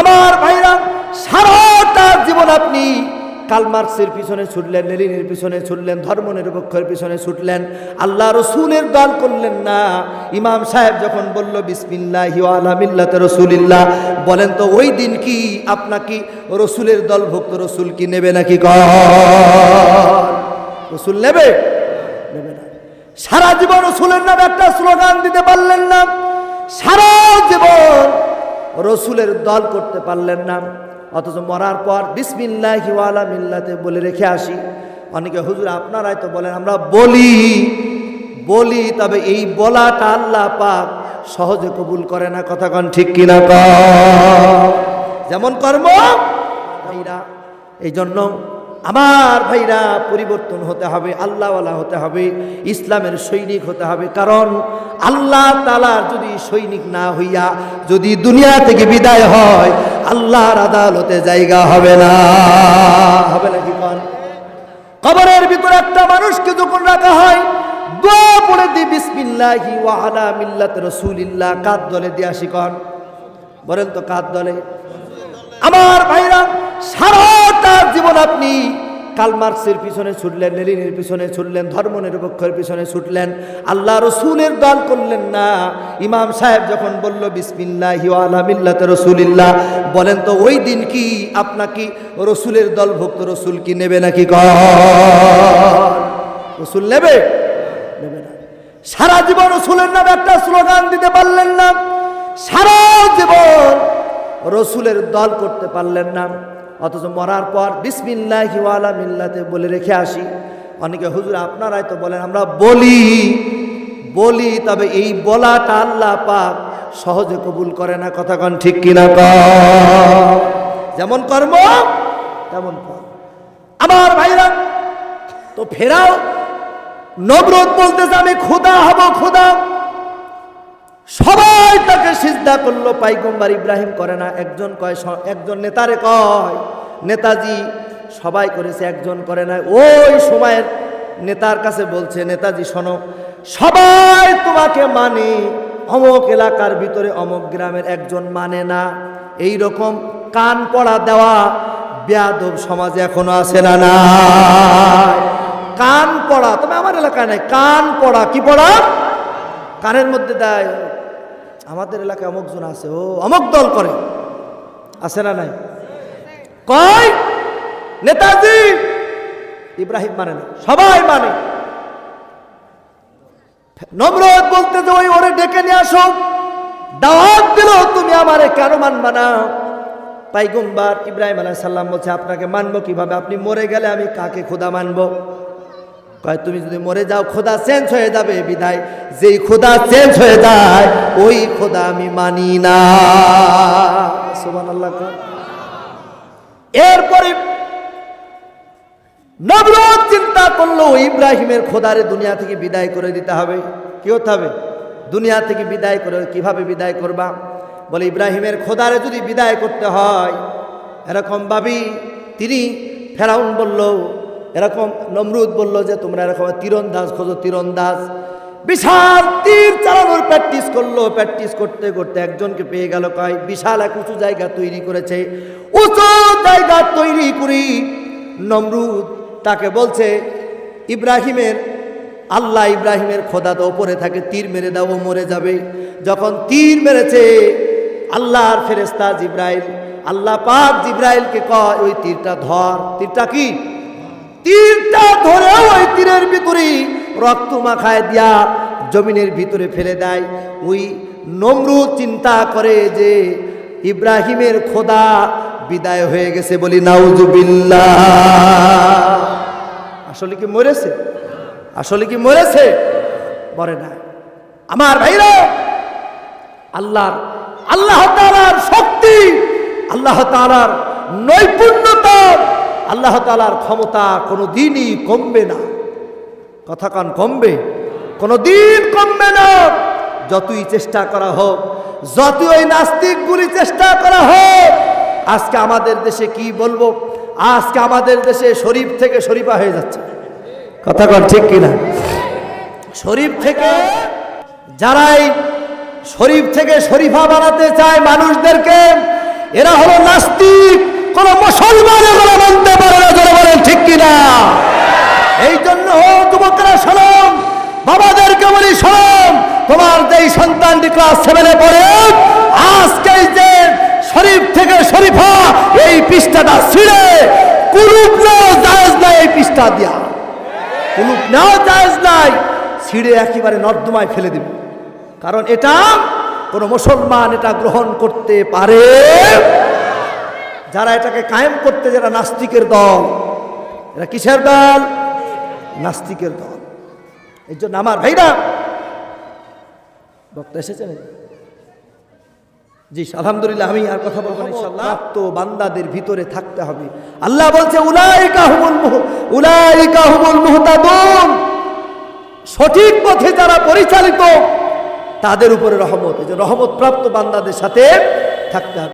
আমার ভাইরা, সারাটা জীবন আপনি কালমার্কসের পিছনে ছুটলেন, লেলিনের পিছনে ছুটলেন, ধর্ম নিরপেক্ষের পিছনে ছুটলেন, আল্লাহ রসুলের দল করলেন না। ইমাম সাহেব যখন বলল, বিসমিল্লাহ আলমিল্লাতে রসুলিল্লাহ, বলেন তো ওই দিন কি আপনাকে রসুলের দলভুক্ত রসুল কি নেবে নাকি রসুল নেবে? নেবে না। সারা জীবন রসুলের নামে একটা স্লোগান দিতে পারলেন না। সারা জীবন রসুলের দল করতে পারলেন না। অথচ মরার পর বিসমিল্লাহ হিওয়ালা মিল্লাতে বলে রেখে আসি। অনেকে, হুজুর, আপনারাই তো বলেন, আমরা বলি বলি, তবে এই বলাটা আল্লাহ পাক সহজে কবুল করে না। কথা কন ঠিক কিনা যেমন কর্ম এই জন্য আমার ভাইরা পরিবর্তন হতে হবে, আল্লাহওয়ালা হতে হবে, ইসলামের সৈনিক হতে হবে। কারণ আল্লাহ তালার যদি সৈনিক না হইয়া যদি দুনিয়া থেকে বিদায় হয়, আল্লাহর আদালতে জায়গা হবে না। হবে নাকি কন? কবরের ভিতরে একটা মানুষকে যখন রাখা হয়, দোয়া পড়ে দি বিসমিল্লাহি ওয়া মিল্লাত রাসূলিল্লাহ কাদ দলে দিয়া শিকন বলেন তো কাদ দলে। আমার ভাইরা সারাটা জীবন আপনি কালমার্কসের পিছনে ছুটলেন লেলিনের পিছনে ছুটলেন ধর্ম নিরপেক্ষের পিছনে ছুটলেন। আল্লাহ রসুলের দল করলেন না। ইমাম সাহেব যখন বলল, বিসমিল্লাহ আলমিল্লাতে রসুলিল্লাহ, বলেন তো ওই দিন কি আপনাকে রসুলের দলভুক্ত রসুল কি নেবে নাকি রসুল নেবে? নেবে না। সারা জীবন রসুলের নামে একটা স্লোগান দিতে পারলেন না। সারা জীবন রসুলের দল করতে পারলেন না। অথচ মরার পর বিসমিল্লাহ ওয়ালা মিল্লাতে বলে রেখে আসি। অনেকে, হুজুর, আপনারাই তো বলেন, আমরা বলি বলি, তবে এই বলাটা আল্লাহ পাক সহজে কবুল করে না। কথা কন ঠিক কিনা যেমন কর্ম, তেমন ফল। আমার ভাইরা, তো ফেরাও, নবরত বলতেছে আমি খোদা হব, খোদা। সবাই তাকে সিজদা করল পাইগম্বার ইব্রাহিম করে না? একজন কয় একজন নেতারে কয়, নেতাজি সবাই করেছে, একজন করে না। ওই সময়ের নেতার কাছে বলছে, নেতাজি, শোনো, সবাই তোমাকে মানে অমক এলাকার ভিতরে অমক গ্রামের একজন মানে না। এই রকম কান পড়া দেওয়া বেয়াদব সমাজে এখনও আছে না না কান পড়া, তবে আমার এলাকায় নাই, কান পড়া, কি পড়া? কানের মধ্যে দেয় আমাদের এলাকায় অমুক জন আছে, ও অমুক দল করে। আছে না নাই? কয়? নেতাজি! ইব্রাহিম মানে না, সবাই মানে। নম্রত বলতে যে, ওই ওরে ডেকে নিয়ে আসো। দাওয়াত দিল, তুমি আমারে কেন মানবা না? পাইগম্বার ইব্রাহিম আলাহ সাল্লাম বলছে, আপনাকে মানবো কীভাবে? আপনি মরে গেলে আমি কাকে খোদা মানবো? কয়, তুমি যদি মরে যাও, খোদা চেঞ্জ হয়ে যাবে, বিদায়। যেই খোদা চেঞ্জ হয়ে যায় ওই খোদা আমি মানি না। সুবান আল্লাহ এরপরে নবরত চিন্তা করল, ইব্রাহিমের খোদারে দুনিয়া থেকে বিদায় করে দিতে হবে। কি হতে হবে? দুনিয়া থেকে বিদায় করে কীভাবে বিদায় করবা? বলে, ইব্রাহিমের খোদারে যদি বিদায় করতে হয়, এরকম ভাবি তিনি ফেরাউন বলল, এরকম নমরুদ বলল যে, তোমরা এরকম তীরন্দাজ, খোঁজো তীরন্দাজ। বিশাল তীর চালানোর প্র্যাকটিস করল। প্র্যাকটিস করতে করতে একজনকে পেয়ে গেল কয়, বিশাল এক উঁচু জায়গা তৈরি করেছে। উঁচু জায়গা তৈরি করি। নমরুদ তাকে বলছে, ইব্রাহিমের, আল্লাহ ইব্রাহিমের খোদা তো ওপরে থাকে, তীর মেরে দাও মরে যাবে। যখন তীর মেরেছে, আল্লাহর ফেরেস্তা জিব্রাইল, আল্লাহ পাক জিব্রাইলকে কয়, ওই তীরটা ধর। তীরটা কি? তীরটা ধরে ওই তীরের ভিতরে রক্ত মাখায় দিয়া জমিনের ভিতরে ফেলে দেয়। ওই নমরু চিন্তা করে যে ইব্রাহিমের খোদা বিদায় হয়ে গেছে বলি নাউজুবিল্লাহ আসলে কি মরেছে? আসলে কি মরেছে? মরে না আমার ভাইরা, আল্লাহর, আল্লাহ তাআলার শক্তি, আল্লাহ তাআলার নৈপুণ্যতা, আল্লাহ তাআলার ক্ষমতা কোনো দিনই কমবে না। কথা কান কমবে কোনো দিন কমবে না। যতই চেষ্টা করা হোক, যতই ওই নাস্তিকগুলি চেষ্টা করা হোক, আজকে আমাদের দেশে কি বলব? আজকে আমাদের দেশে শরীফ থেকে শরীফা হয়ে যাচ্ছে। কথা কন ঠিক কিনা? শরীফ থেকে, যারাই শরীফ থেকে শরীফা বানাতে চায় মানুষদেরকে, এরা হলো নাস্তিক, কোন মুসলমান এগুলো মানতে পারে না যারা বলেন ঠিক কিনা এই জন্য যুবকরা শোনম বাবাদেরকে বলি শোনম তোমার যেই সন্তানটি ক্লাস সেভেনে পড়ে, আজকে যে শরীফ থেকে শরীফা, এই পৃষ্ঠাটা ছিঁড়ে, কুলুপ নাও জায়েজ নাই এই পৃষ্ঠা দিয়া। কুলুপ নাও জায়েজ নাই, ছিঁড়ে একেবারে নর্দমায় ফেলে দিব। কারণ এটা কোনো মুসলমান এটা গ্রহণ করতে পারে। যারা এটাকে কায়েম করতে, যারা নাস্তিকের দল, এরা কিসের দল? নাস্তিকের দল। এই জন্য আমার ভাইরা বক্তা এসেছেন? জি আলহামদুলিল্লাহ আমি আর কথা বলব প্রাপ্ত বান্দাদের ভিতরে থাকতে হবে। আল্লাহ বলছে সঠিক পথে যারা পরিচালিত তাদের উপরে রহমত। রহমত প্রাপ্ত বান্দাদের সাথে থাকতে হবে।